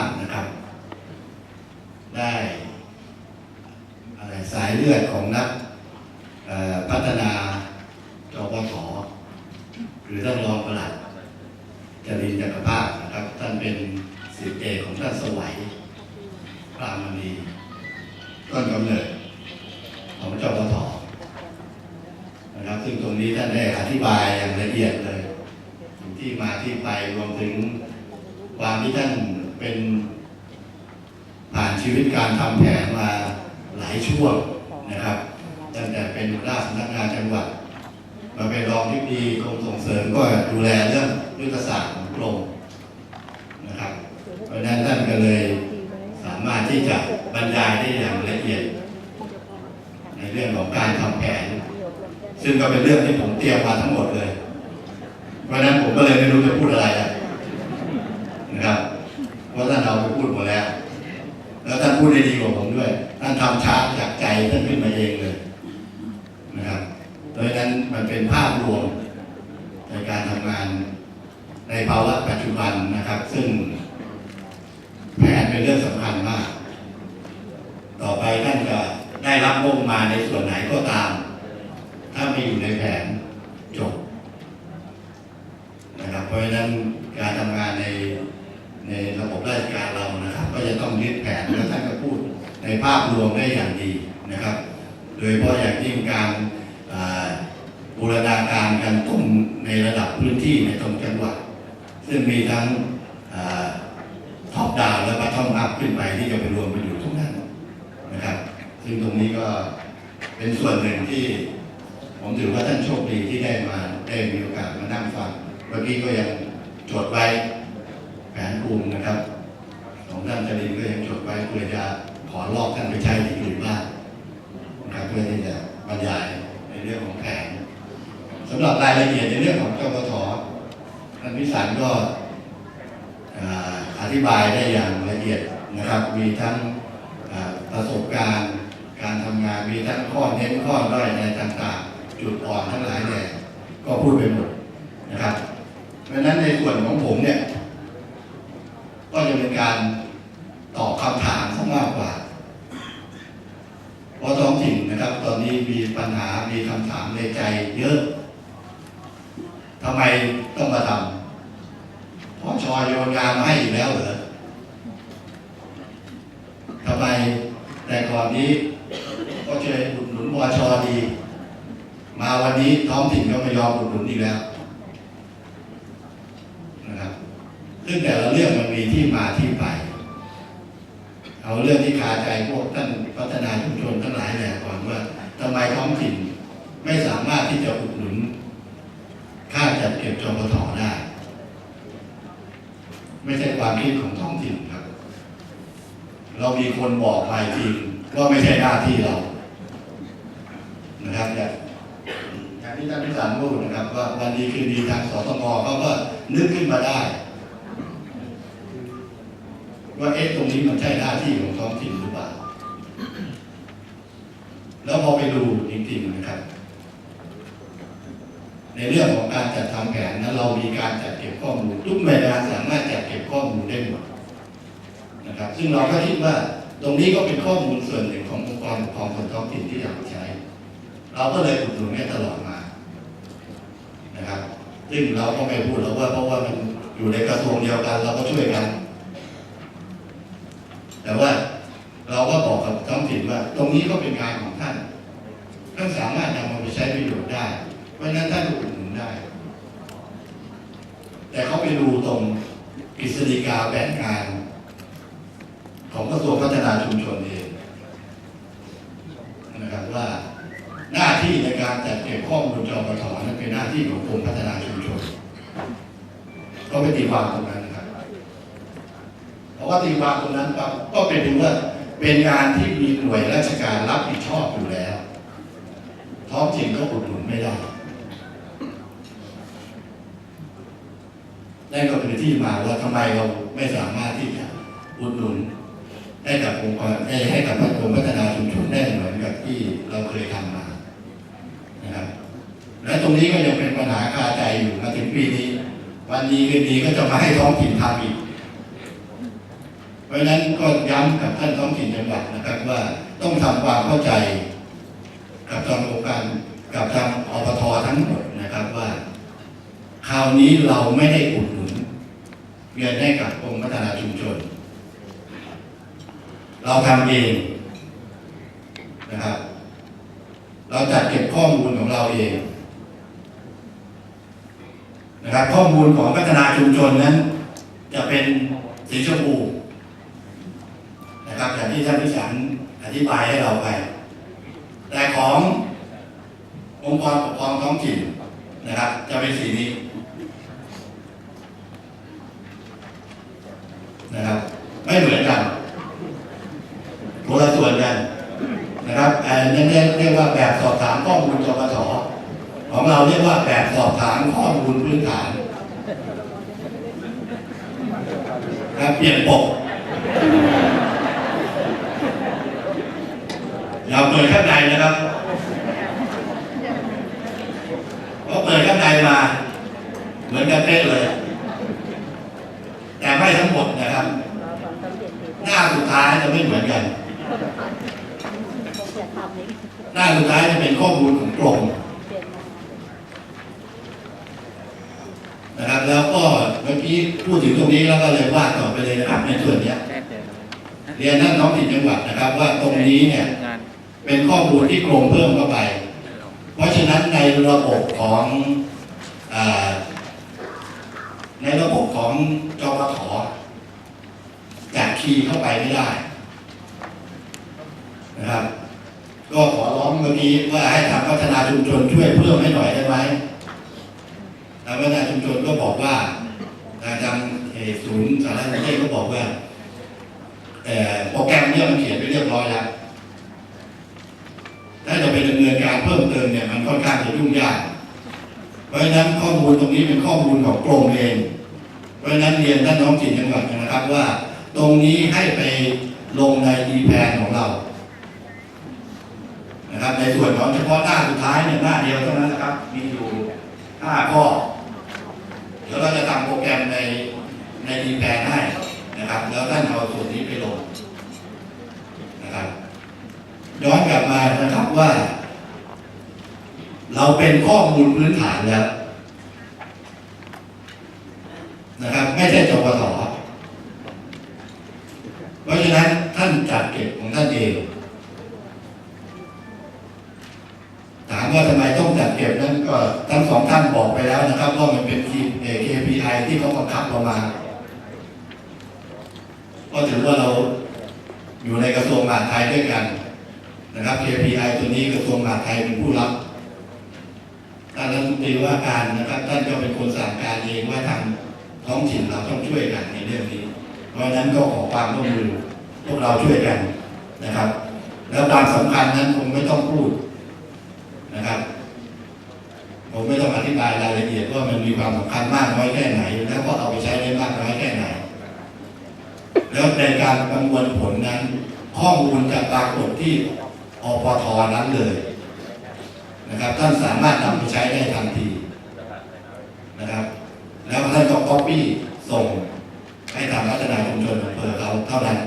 านะครับ ได้อะไรสายเลือดของนักพัฒนาจปทหรือท่านรองประหลัดจรินจักรภาพนะครับ ท่านเป็นศิษย์เอกของท่านสวัยพรามณีต้นกำเนิดของเจ้าปทนะครับ ซึ่งตรงนี้ท่านได้อธิบายอย่างละเอียดเลย ที่มาที่ไปรวมถึงความที่ท่าน เป็นผ่านชีวิตการทำแผนมาหลายช่วงนะครับตั้งแต่เป็นหัวหน้าสำนักงานจังหวัดมาเป็นรองที่ดีกรมส่งเสริมก็ดูแลเรื่องยุทธศาสตร์ของกรมนะครับเพราะนั้นท่านก็เลยสามารถที่จะบรรยายได้อย่างละเอียด ในเรื่องของการทำแผน ซึ่งก็เป็นเรื่องที่ผมเตรียมมาทั้งหมดเลย เพราะนั้นผมก็เลยไม่รู้จะพูดอะไรแล้วนะ ราะท่านเอาไปพูดหมดแล้ว แล้วท่านพูดได้ดีกว่าผมด้วย ท่านทำชาจากใจท่านขึ้นมาเองเลยนะครับเพราะฉะนั้นมันเป็นภาพรวมในการทำงานในภาวะปัจจุบันนะครับ ซึ่งแผนเป็นเรื่องสำคัญมาก ต่อไปท่านจะได้รับงบมาในส่วนไหนก็ตาม ถ้าไม่อยู่ในแผนจบนะครับเพราะฉะนั้นการทำงานใน ในระบบราชการเรานะครับ ก็จะต้องยึดแผนแล้วท่านก็พูดในภาพรวมได้อย่างดีนะครับ โดยเฉพาะอย่างยิ่งการบูรณาการการตุ้มในระดับพื้นที่ในตรงจังหวัด ซึ่งมีทั้งท็อปดาวและบัตทอมอัพขึ้นไปที่จะไปรวมไปอยู่ตรงนั้นนะครับ ซึ่งตรงนี้ก็เป็นส่วนหนึ่งที่ผมถือว่าท่านโชคดีที่ได้มาได้มีโอกาสมานั่งฟังเมื่อกี้ก็ยังจดไว้ แผนภูมินะครับของท่านจรินก็ยังจดไว้เพื่อจะขอลอกท่านไปใช้ที่อื่นบ้านะครับเพื่อที่จะบรรยายในเรื่องของแผนสำหรับรายละเอียดในเรื่องของเจ้าปทท่านพิสันก็อธิบายได้อย่างละเอียดนะครับ มีทั้งประสบการณ์ การทำงาน มีทั้งข้อเน้นข้อด้อยอะไรต่างๆ จุดอ่อนทั้งหลายเนี่ยก็พูดไปหมดนะครับ เพราะฉะนั้นในส่วนของผมเนี่ย จะเป็นการตอบคำถามซะมากกว่าเพราะท้องถิ่นนะครับ ตอนนี้มีปัญหามีคำถามในใจเยอะทำไมต้องมาทำเพราะชอยโยนงานมาให้อยู่แล้วเหรอทำไมแต่ก่อนนี้ก็ช่วยอุดหนุนวชดี มาวันนี้ท้องถิ่นก็ไม่ยอมอุดหนุนอีกแล้วนะครับ ซึ่งแต่ละเรื่องมันมีที่มาที่ไป เอาเรื่องที่คาใจพวกท่านพัฒนาชุมชนทั้งหลายแหละก่อนว่าทำไมท้องถิ่นไม่สามารถที่จะอุดหนุน ค่าจัดเก็บจปทได้ ไม่ใช่ความคิดของท้องถิ่นครับ เรามีคนบอกมาจริงว่าไม่ใช่หน้าที่เรา นะครับอย่างอย่างที่ท่านพิสารพูดนะครับ ว่าวันดีคืนดีทางสตงเขาก็นึกขึ้นมาได้ ว่าเอ๊ะตรงนี้มันใช่หน้าที่ของท้องถิ่นหรือเปล่า แล้วพอไปดูจริงๆนะครับ ในเรื่องของการจัดทำแผนนั้นเรามีการจัดเก็บข้อมูลทุกหน่วยงานสามารถจัดเก็บข้อมูลได้หมดนะครับ ซึ่งเราก็คิดว่าตรงนี้ก็เป็นข้อมูลส่วนหนึ่งขององค์กรปกครองส่วนท้องถิ่นที่อยากใช้ เราก็เลยอุดหนุนให้ตลอดมานะครับ ซึ่งเราก็ไม่พูดแล้วว่าเพราะว่ามันอยู่ในกระทรวงเดียวกันเราก็ช่วยกัน แต่ว่าเราก็บอกกับท้องถิ่นว่า ตรงนี้ก็เป็นงานของท่าน ท่านสามารถนำมาไปใช้ประโยชน์ได้ เพราะฉะนั้นท่านก็อุดหนุนได้ แต่เขาไปดูตรงกฤษฎีกาแบ่งงาน ของกระทรวงพัฒนาชุมชนเองนะครับว่าหน้าที่ในการจัดเก็บข้อมูลจอปทนั้นเป็นหน้าที่ของกรมพัฒนาชุมชน ก็ไปตีความตรงนั้น เพราะว่าตีความตรงนั้นปั๊บก็เป็นถึงว่าเป็นงานที่มีหน่วยราชการรับผิดชอบอยู่แล้ว ท้องถิ่นก็อุดหนุนไม่ได้นั่นก็คือที่มาว่าทำไมเราไม่สามารถที่จะอุดหนุนให้กับองค์กรให้กับพัฒนพัฒนาชุมชนได้เหมือนกับที่เราเคยทำมานะครับและตรงนี้ก็ยังเป็นปัญหาคาใจอยู่มาถึงปีนี้ วันนี้คืนดีก็จะมาให้ท้องถิ่นทำอีก เพราะฉะนั้นก็ย้ำกับท่านท้องถิ่นจังหวัดนะครับว่าต้องทำความเข้าใจกับทางองค์การกับทางอปททั้งหมดนะครับว่า คราวนี้เราไม่ได้อุดหนุนเงินให้กับองค์พัฒนาชุมชน เราทำเองนะครับ เราจัดเก็บข้อมูลของเราเองนะครับข้อมูลของพัฒนาชุมชนนั้น จะเป็นสีชมพู นะครับอย่างที่ท่านพิสันอธิบายให้เราไป แต่ขององค์กรปกครองท้องถิ่นนะครับ จะเป็นสีนี้นะครับ ไม่เหมือนกันคนละส่วนกันนะครับอันนี้เรียกเรียกว่าแบบสอบถามข้อมูลจปสของเราเรียกว่าแบบสอบถามข้อมูลพื้นฐานครับเปลี่ยนปก อย่าเปิดข้างในนะครับเพราะเปิดข้างในมา เหมือนกันเป๊ะเลย แต่ไม่ทั้งหมดนะครับ หน้าสุดท้ายจะไม่เหมือนกัน หน้าสุดท้ายจะเป็นข้อมูลของกรมนะครับแล้วก็เมื่อกี้พูดถึงตรงนี้แล้วก็เลยว่าต่อไปเลยนะครับในส่วนเนี้ยเรียนท่านท้องถิ่นจังหวัดนะครับ ว่าตรงนี้เนี่ย เป็นข้อมูลที่โกรมเพิ่มเข้าไป เพราะฉะนั้นในระบบของอในระบบของจปทจะคีย์เข้าไปไม่ได้นะครับ ก็ขอร้องเมื่อกี้ว่าให้ทางพัฒนาชุมชนช่วยเพิ่มให้หน่อยได้ไหมทางพัฒนาชุมชนก็บอกว่าทางทางเอ่อศูนย์สารสนเทศก็บอกว่าโปรแกรมเนี้มันเขียนไปเรียบร้อยแล้ว ถ้าจะไปดำเนินการเพิ่มเติมเนี่ยมันค่อนข้างจะยุ่งยาก เพราะฉะนั้นข้อมูลตรงนี้เป็นข้อมูลของกรมเอง เพราะฉะนั้นเรียนท่านน้องถิ่นจังหวัดนะครับว่า ตรงนี้ให้ไปลงในดีแพนของเรา นะครับ ในส่วนของเฉพาะหน้าสุดท้ายเนี่ยหน้าเดียวเท่านั้นนะครับ มีอยู่ห้าข้อเดี๋ยวเราจะทำโปรแกรมในในดีแพนให้นะครับ แล้วท่านเอาส่วนนี้ไปลง ย้อนกลับมานะครับว่า เราเป็นข้อมูลพื้นฐานแล้วนะครับ ไม่ใช่จปสเพราะฉะนั้นท่านจัดเก็บของท่านเองถามว่าทำไมต้องจัดเก็บนั้นก็ทั้งสองท่านบอกไปแล้วนะครับว่ามันเป็น KPI ที่เขาบังคับเรามา ก็ถือว่าเราอยู่ในกระทรวงมหาดไทยด้วยกัน นะครับ KPI ตัวนี้กระทรวงมหาดไทยเป็นผู้รับท่านรัฐมนตรีว่าการนะครับ ท่านก็เป็นคนสั่งการเองว่าทางท้องถิ่นเราต้องช่วยกันในเรื่องนี้ เพราะฉะนั้นก็ขอความร่วมมือพวกเราช่วยกันนะครับ แล้วความสำคัญนั้นคงไม่ต้องพูดนะครับผมไม่ต้องอธิบายรายละเอียดว่ามันมีความสำคัญมากน้อยแค่ไหน แล้วก็เอาไปใช้ได้มากน้อยแค่ไหน แล้วในการประมวลผลนั้น ข้อมูลจะปรากฏที่ อปทนั้นเลยนะครับท่านสามารถนำไปใช้ได้ทันทีนะครับ แล้วท่านก็ copy ส่งให้ทางพัฒนาชุมชนอำเภอเราเท่านั้น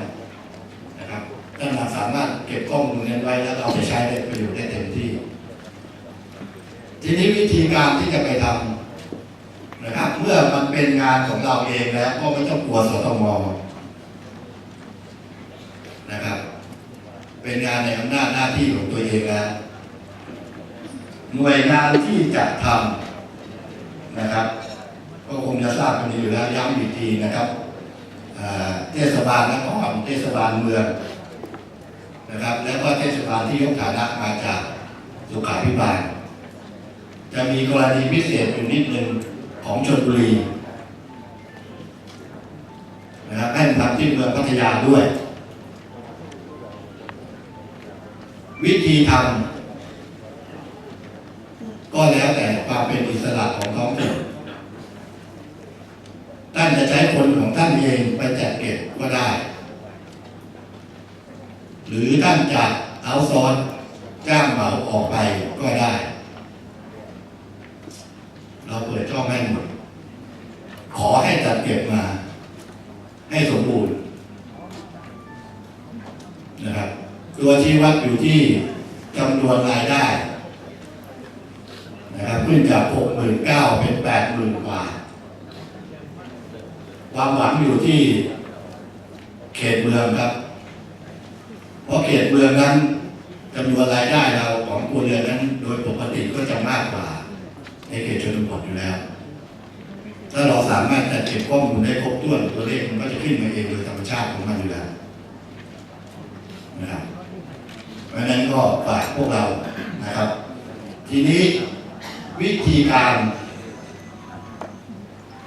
นะครับท่านสามารถเก็บข้อมูลนั้นไว้แล้วเอาไปใช้ได้ประโยชน์ได้เต็มที่ ทีนี้วิธีการที่จะไปทำนะครับ เมื่อมันเป็นงานของเราเองแล้วก็ไม่ต้องกลัวสตมนะครับ เป็นงานในอำนาจหน้าที่ของตัวเองแล้วหน่วยงานที่จะทำนะครับ ก็คงจะทราบกันดีอยู่แล้วย้ำอีกทีนะครับเทศบาลนครเทศบาลเมืองนะครับ แล้วก็เทศบาลที่ยกฐานะมาจากสุขาภิบาล จะมีกรณีพิเศษอยู่นิดหนึ่งของชนบุรีนะครับให้ทำที่เมืองพัทยาด้วย วิธีทำก็แล้วแต่ความเป็นอิสระของท้องถิ่นท่านจะใช้คนของท่านเองไปแจกเก็บก็ได้ หรือท่านจะเอาซอน ความหวังอยู่ที่เขตเมืองครับ เพราะเขตเมืองนั้นจำนวนรายได้เราของครัวเรือนนั้น โดยปกติก็จะมากกว่า ในเขตชนบทอยู่แล้ว ถ้าเราสามารถจัดเก็บข้อมูลได้ครบถ้วนตัวเลขมันก็จะขึ้นมาเองโดยธรรมชาติของมันอยู่แล้วนะครับเพราะนั้นก็ฝากพวกเรานะครับ ทีนี้วิธีการ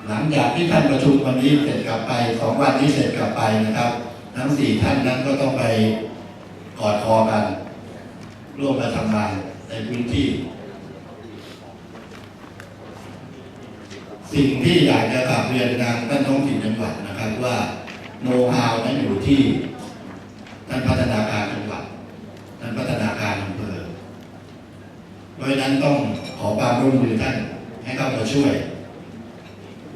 หลังจากที่ท่านประชุมวันนี้เสร็จกลับไปสองวันนี้เสร็จกลับไปนะครับ ทั้งสี่ท่านนั้นก็ต้องไปกอดคอกัน ร่วมกันทำงานในพื้นที่ สิ่งที่อยากจะกลับเรียนทางท่านท้องถิ่นจังหวัดนะครับว่าโน้ตฮาวนั้นอยู่ที่ท่านพัฒนาการจังหวัดท่านพัฒนาการอำเภอเพราะฉะนั้นต้องขอความร่วมมือท่านให้เข้ามาช่วย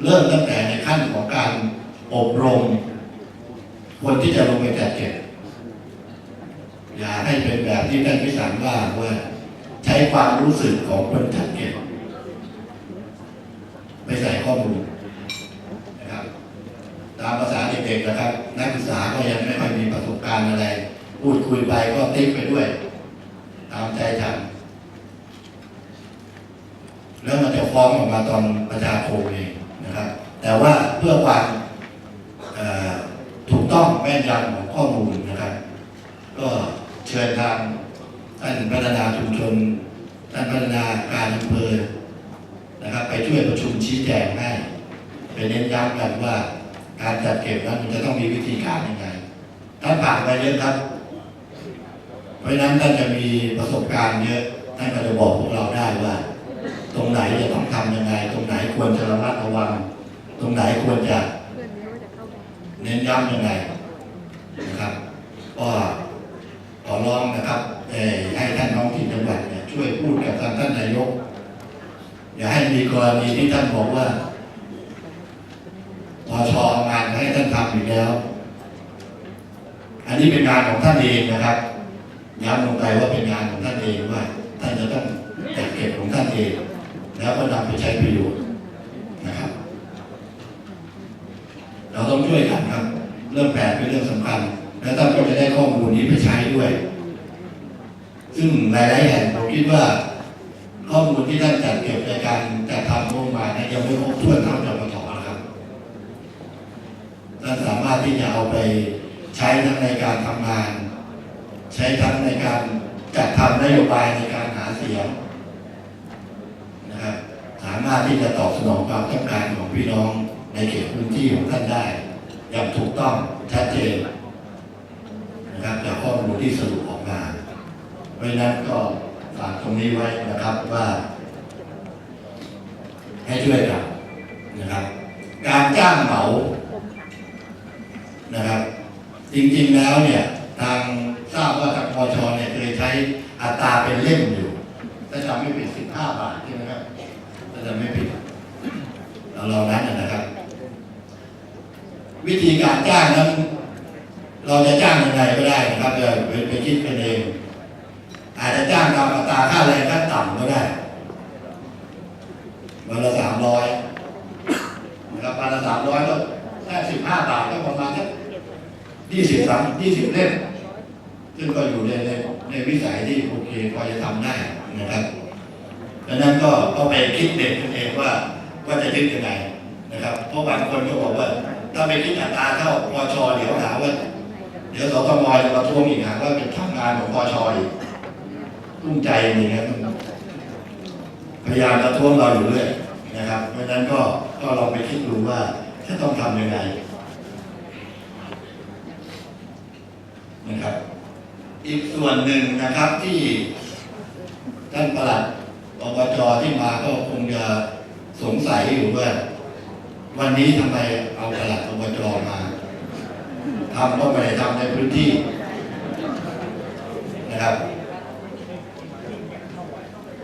เริ่มตั้งแต่ในขั้นของการอบรม คนที่จะลงไปจัดเก็บ อย่าให้เป็นแบบที่ท่านพิสารว่าว่าใช้ความรู้สึกของคนจัดเก็บไปใส่ข้อมูลนะครับ ตามภาษาเด็กๆนะครับ นักศึกษาก็ยังไม่ค่อยมีประสบการณ์อะไร พูดคุยไปก็ติ๊กไปด้วย ตามใจฉันแล้วมันจะฟ้องออกมาตอนประชาคมเอง นะครับ แต่ว่าเพื่อความถูกต้องแม่นยำของข้อมูลนะครับ ก็เชิญทางท่านพัฒนาชุมชนท่านพัฒนาการอำเภอนะครับ ไปช่วยประชุมชี้แจงให้ไปเน้นย้ำกันว่าการจัดเก็บนั้นมันจะต้องมีวิธีการยังไงท่านผ่านไปเยอะครับ เพราะนั้นท่านจะมีประสบการณ์เยอะท่านก็จะบอกพวกเราได้ว่า ตรงไหนจะต้องทำยังไง ตรงไหนควรจะระมัดระวัง ตรงไหนควรจะเน้นย้ำยังไงนะครับก็ขอร้องนะครับให้ท่านน้องถิ่จังหวัดเนี่ยช่วยพูดกับทางท่านนายก อย่าให้มีกรณีที่ท่านบอกว่าพอชองานให้ท่านทำอีกแล้ว อันนี้เป็นงานของท่านเองนะครับย้ำลงไปว่าเป็นงานของท่านเองว่า ท่านจะต้องจัดเก็บของท่านเอง แล้วก็นำไปใช้ประโยชน์นะครับ เราต้องช่วยกันครับ เรื่องแผนเป็นเรื่องสำคัญ แล้วท่านก็จะได้ข้อมูลนี้ไปใช้ด้วย ซึ่งหลายๆแห่งผมคิดว่า ข้อมูลที่ท่านจัดเก็บในการจัดทำงบประมาเนี่ยยังไม่ครบถ้วนเท่าจปทนะครับท่านสามารถที่จะเอาไปใช้ทั้งในการทำงาน ใช้ทั้งในการจัดทำนโยบายในการหาเสียงามารถที่จะตอบสนองความต้องการของพี่น้องในเขตพื้นที่ของท่านได้ อย่างถูกต้องชัดเจนนะครับจากข้อมูลที่สรุปออกมาเพราะนั้นก็ฝากตรงนี้ไว้นะครับว่า ให้ช่วยกันนะครับ การจ้างเหมานะครับ จริงๆแล้วเนี่ยทางทราบว่าทางพชเนี่ยเคยใช้อัตราเป็นเล่มอยู่ถ้าจำไม่ผิด15 บาทใช่ไหมครับ จำไม่ผิดเราเรานั้นนะครับ วิธีการจ้างนั้น เราจะจ้างยังไงก็ได้นะครับจะไปไปคิดกันเอง อาจจะจ้างตามอัตราค่าแรงขั้นต่ำก็ได้วันละสามร้อยนะครับวันละสามร้อยก็แค่สิบห้าบาทก็ประมาณสักยี่สิบสามยี่สิบเล่มซึ่งก็อยู่ในในในวิสัยที่โอเคพอจะทำได้นะครับ ดังนั้นก็ก็ไปคิดเด็กกันเองว่าว่าจะคิดยังไงนะครับ เพราะบางคนก็บอกว่า ถ้าไปคิดอัตราเท่าปชเดี๋ยวหาว่าเดี๋ยวสตงจะมาทวงอีกหาว่าเป็นทำงานของปชอีกรุ่งใจนี่ครับพยายามจะทวงเราอยู่เรื่อยนะครับเพราะฉะนั้นก็ก็ลองไปคิดดูว่าจะต้องทํำยังไงนะครับ อีกส่วนหนึ่งนะครับที่ท่านประหลัด อบจที่มาก็คงจะสงสัยอยู่ว่า วันนี้ทำไมเอาประหลัดอบจมาทำก็ไม่ได้ทำในพื้นที่นะครับ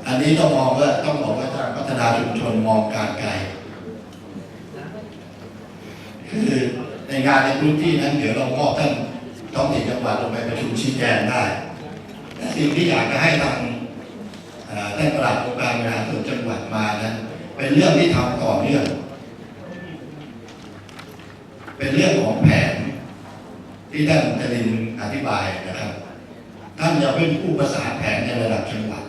อันนี้ต้องมองว่าต้องบอกว่าการพัฒนาชุมชนมองการไกล คือในงานในพื้นที่นั้นเดี๋ยวเรามอบท่านท้องถิ่นจังหวัดลงไปประชุมชี้แจงได้แต่สิ่งที่อยากจะให้ทาง ท่านประหลัดองค์การบริหารส่วนจังหวัดมานั้น เป็นเรื่องที่ทำต่อเนื่อง เป็นเรื่องของแผนที่ท่านจรินอธิบายนะครับ ท่านจะเป็นผู้ประสานแผนในระดับจังหวัด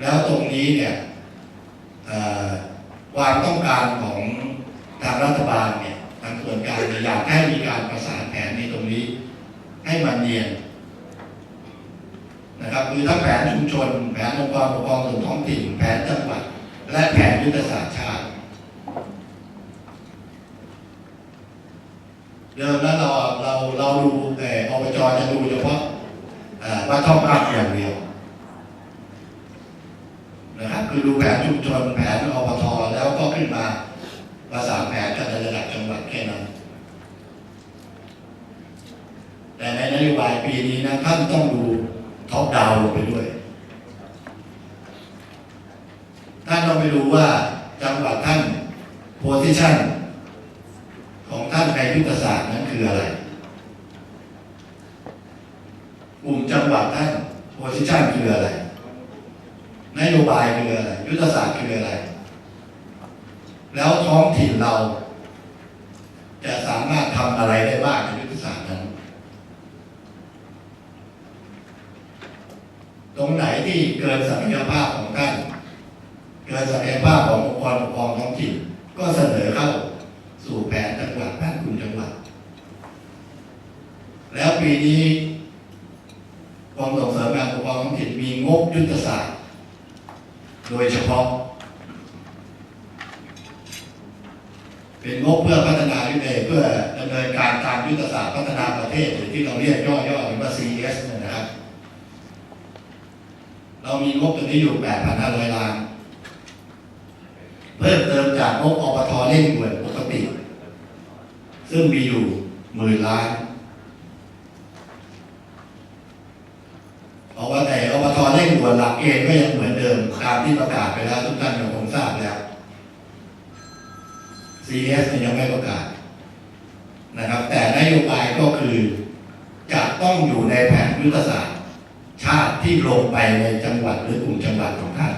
แล้วตรงนี้เนี่ยความต้องการของทางรัฐบาลเนี่ยทางส่วนกลางอยากให้มีการประสานแผนในตรงนี้ ให้มันเนียน นะครับคือทั้งแผนชุมชน แผนองค์กรปกครองส่วนท้องถิ่น แผนจังหวัด และแผนยุทธศาสตร์ชาติ เดิมแล้วเราเราเราดูแต่อบจจะดูเฉพาะเอ่อว่าท่องอัพอย่างเดียวนะครับคือดูแผนชุมชนแผนอบทแล้วก็ขึ้นมาประสานแผนกันในระดับจังหวัดแค่นั้น แต่ในนโยบายปีนี้นะท่านต้องดูท็อปดาวน์ลงไปด้วย ท่านต้องไปดูว่าจังหวัดท่านโพซิชันของท่านในยุทธศาสตร์นั้นคืออะไร จังหวัดท่านโพซิชันคืออะไร นโยบายคืออะไร ยุทธศาสตร์คืออะไร แล้วท้องถิ่นเรา จะสามารถทำอะไรได้บ้างในยุทธศาสตร์นั้น ตรงไหนที่เกินศักยภาพของท่าน เกินศักยภาพขององค์กรปกครองท้องถิ่น ก็เสนอเข้าสู่แผนจังหวัดแผนกลุ่มจังหวัด แล้วปีนี้กองส่งเสริมการปกครองท้อ งบยุทธศาสตร์ โดยเฉพาะ เป็นงบเพื่อพัฒนายุทธเพื่อดำเนินการตามยุทธศาสตร์พัฒนาประเทศหรือที่เราเรียกย่อๆหรือว่า CS เนี่ยนะครับ เรามีงบตรงนี้อยู่ 8,500 ล้าน เพิ่มเติมจากงบอบทเร่งด่วนปกติ ซึ่งมีอยู่หมื่นล้านอบแต่อบทเร่ งด่วนหลักเกณฑ์ก็ยังเหมือนเดิมตามที่ประกาศไปแล้วทุกท่านคงทราบแล้ว CS ยยังไม่ประกาศนะครับ แต่นโยบายก็คือจะต้องอยู่ในแผนยุทธศาสตร์ ชาติที่ลงไปในจังหวัดหรือกลุ่มจังหวัดของท่าน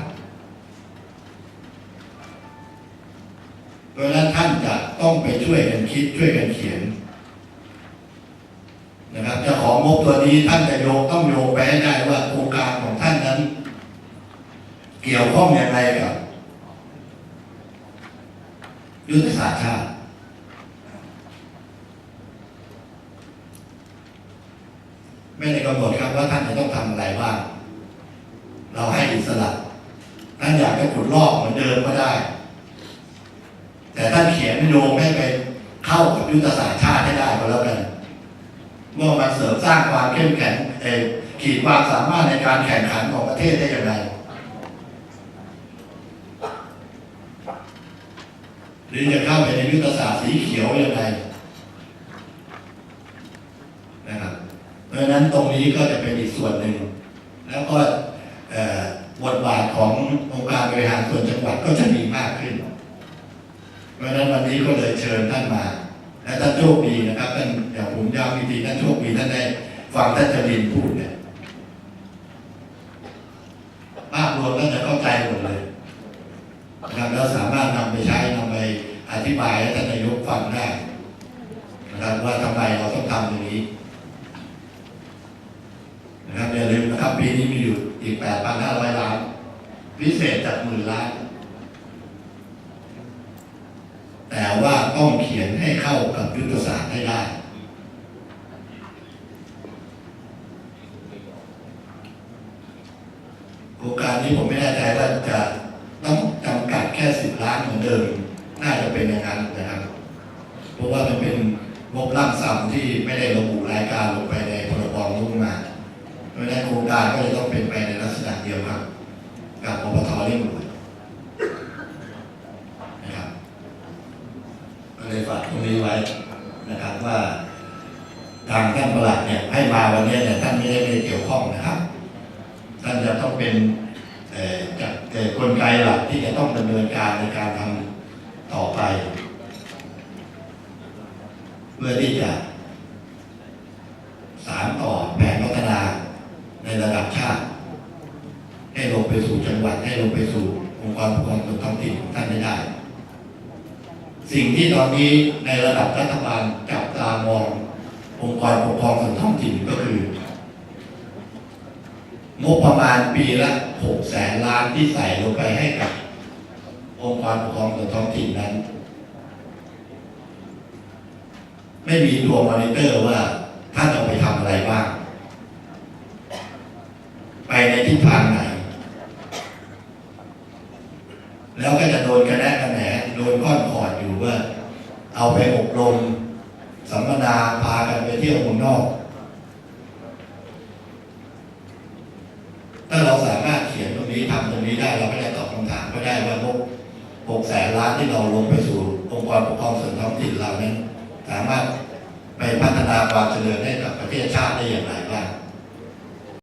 เพราะฉะนั้นท่านจะต้องไปช่วยกันคิดช่วยกันเขียนนะครับจะของงบตัวนี้ท่านจะโยงต้องโยงไปให้ได้ว่าโครงการของท่านนั้น เกี่ยวข้องอย่างไรกับยุทธศาสตร์ชาติไม่ได้กำหนดครับว่าท่านจะต้องทำอะไรบ้างเราให้อิสระท่านอยากจะขุดลอกเหมือนเดิมก็ได้ แต่ท่านเขียนโยงให้ไปเข้ากับยุทธศาสตร์ชาติให้ได้ก็แล้วกันเมื่อมันเสริมสร้างความเข้มแข็งเอ่อขีดความสามารถในการแข่งขันของประเทศได้อย่างไร รือจะเข้าไปในยุทธศาสตร์สีเขียวยังไงนะครับเพราะฉะนั้นตรงนี้ก็จะเป็นอีกส่วนหนึ่ง แล้วก็บทบาทขององค์การบริหารส่วนจังหวัดก็จะมีมากขึ้น เพราะฉะนั้นวันนี้ก็เลยเชิญท่านมา และท่านโชคดีนะครับท่านอย่างผมย้ำอีกทีท่านโชคดีท่านได้ฟังท่านจรินพูดเนี่ยภาพรวมท่านจะเข้าใจหมดเลยนะครับแล้วสามารถนำไปใช้น ธิบายให้ท่านนายกฟังได้นะครับว่าทำไมเราต้องทำอย่างนี้นะครับอย่าลืมนะครับปีนี้มีอยู่อีก 8,500 ล้าน พิเศษจากหมื่นล้าน แต่ว่าต้องเขียนให้เข้ากับยุทธศาสตร์ให้ได้ โครงการนี้ผมไม่แน่ใจว่าจะต้องจำกัดแค่สิบล้านเหมือนเดิม น่าจะเป็นอย่างนั้นนะครับ เพราะว่ามันเป็นงบร่างซ้ำที่ไม่ได้ระบุรายการลงไปในพรบงบประมาณเพราะฉะนั้นโครงการก็จะต้องเป็นไปในลักษณะเดียวครับกับอบทเร่งด่วนนะครับก็เลย ฝากตรงนี้ไว้นะครับว่าทางท่านประหลัดเนี่ยให้มาวันนี้เนี่ยท่านไม่ได้ไม่เกี่ยวข้องนะครับ ท่านจะต้องเป็นจากกลไกหลักที่จะต้องดำเนินการในการทำต่อไปเพื่อที่จะสารต่อแผนพัฒนาในระดับชาติ ให้ลงไปสู่จังหวัดให้ลงไปสู่องค์กรปกครองส่วนท้องถิ่นของท่านให้ได้ สิ่งที่ตอนนี้ในระดับรัฐบาลจับตามององค์กรปกครองส่วนท้องถิ่นก็คืองบประมาณปีละหกแสนล้านที่ใส่ลงไปให้กับ องค์กรปกครองส่วนท้องถิ่นนั้น ไม่มีตัวมอนิเตอร์ว่าท่านเอาไปทำอะไรบ้าง ไปในทิศทางไหน แล้วก็จะโดนกระแนะกระแหนโดนก้อนขอดอยู่ว่า เ